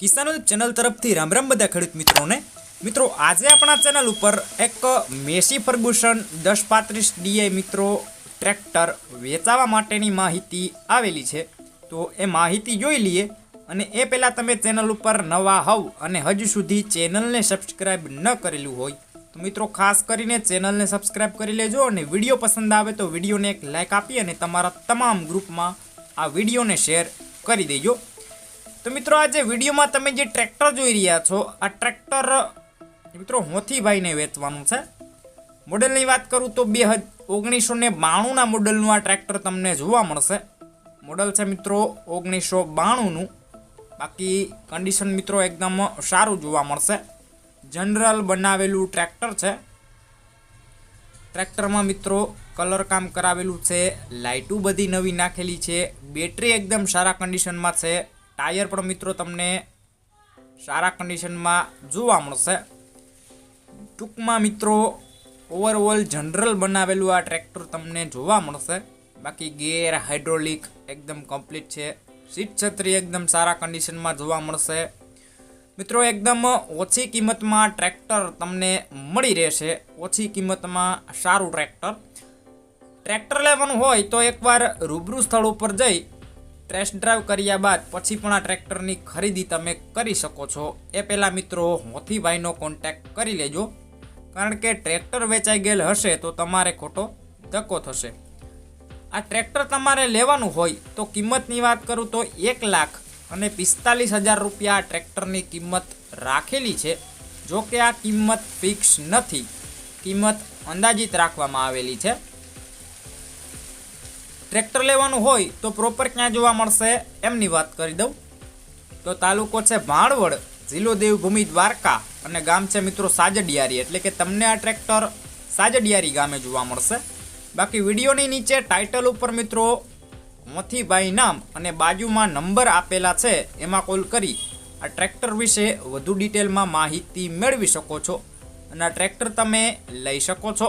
કિસાનો channel તરફથી રામ રામ બધા ખેડૂત મિત્રોને. મિત્રો, આજે આપણા ચેનલ ઉપર એક મેસી ફર્ગુસન દસ પાંત્રીસ ડીઆઈ મિત્રો ટ્રેક્ટર વેચાવા માટેની માહિતી આવેલી છે. તો એ માહિતી જોઈ લઈએ અને એ પહેલાં તમે ચેનલ ઉપર નવા હોવ અને હજુ સુધી ચેનલને સબસ્ક્રાઈબ ન કરેલું હોય, તો મિત્રો ખાસ કરીને ચેનલને સબસ્ક્રાઈબ કરી લેજો અને વીડિયો પસંદ આવે તો વિડીયોને એક લાઇક આપી અને તમારા તમામ ગ્રુપમાં આ વિડીયોને શેર કરી દેજો. તો મિત્રો આજે વિડીયોમાં તમે જે ટ્રેક્ટર જોઈ રહ્યા છો, આ ટ્રેક્ટર, મિત્રો હોથીભાઈને વેચવાનું છે. મોડેલની વાત કરું તો બે હજ, ઓગણીસો ને બાણુંના મોડેલનું આ ટ્રેક્ટર તમને જોવા મળશે. મોડલ છે મિત્રો ઓગણીસો બાણુંનું. બાકી કન્ડિશન મિત્રો એકદમ સારું જોવા મળશે. જનરલ બનાવેલું ટ્રેક્ટર છે. ટ્રેક્ટરમાં મિત્રો કલર કામ કરાવેલું છે, લાઇટું બધી નવી નાખેલી છે, બેટરી એકદમ સારા કન્ડિશનમાં છે. ટાયર પણ મિત્રો તમને સારા કન્ડિશનમાં જોવા મળશે. ટૂંકમાં મિત્રો ઓવરઓલ જનરલ બનાવેલું આ ટ્રેક્ટર તમને જોવા મળશે. બાકી ગેર હાઇડ્રોલિક એકદમ કમ્પ્લીટ છે. સીટ છત્રી એકદમ સારા કન્ડિશનમાં જોવા મળશે. મિત્રો, એકદમ ઓછી કિંમતમાં ટ્રેક્ટર તમને મળી રહેશે. ઓછી કિંમતમાં સારું ટ્રેક્ટર ટ્રેક્ટર લેવાનું હોય તો એકવાર રૂબરૂ સ્થળ ઉપર જઈ ટેસ્ટ ડ્રાઈવ કર્યા બાદ પછી પણ આ ટ્રેક્ટરની ખરીદી તમે કરી શકો છો. એ પહેલાં મિત્રો હોથીભાઈનો કોન્ટેક્ટ કરી લેજો. કારણ કે ટ્રેક્ટર વેચાઈ ગયેલ હશે તો તમારે ખોટો ધક્કો થશે. આ ટ્રેક્ટર તમારે લેવાનું હોય તો કિંમતની વાત કરું તો એક લાખ અને પિસ્તાલીસ હજાર રૂપિયા આ ટ્રેક્ટરની કિંમત રાખેલી છે. જો કે આ કિંમત ફિક્સ નથી. કિંમત અંદાજિત રાખવામાં આવેલી છે. ટ્રેક્ટર લેવાનું હોય તો પ્રોપર ક્યાં જોવા મળશે એમની વાત કરી દઉં. તો તાલુકો છે ભાણવડ, જિલ્લો દેવભૂમિ દ્વારકા અને ગામ છે મિત્રો સાજડિયારી. એટલે કે તમને આ ટ્રેક્ટર સાજડિયારી ગામે જોવા મળશે. બાકી વિડીયોની નીચે ટાઇટલ ઉપર મિત્રો મોથીભાઈ નામ અને બાજુમાં નંબર આપેલા છે, એમાં કોલ કરી આ ટ્રેક્ટર વિશે વધુ ડિટેલમાં માહિતી મેળવી શકો છો. અને આ ટ્રેક્ટર તમે લઈ શકો છો.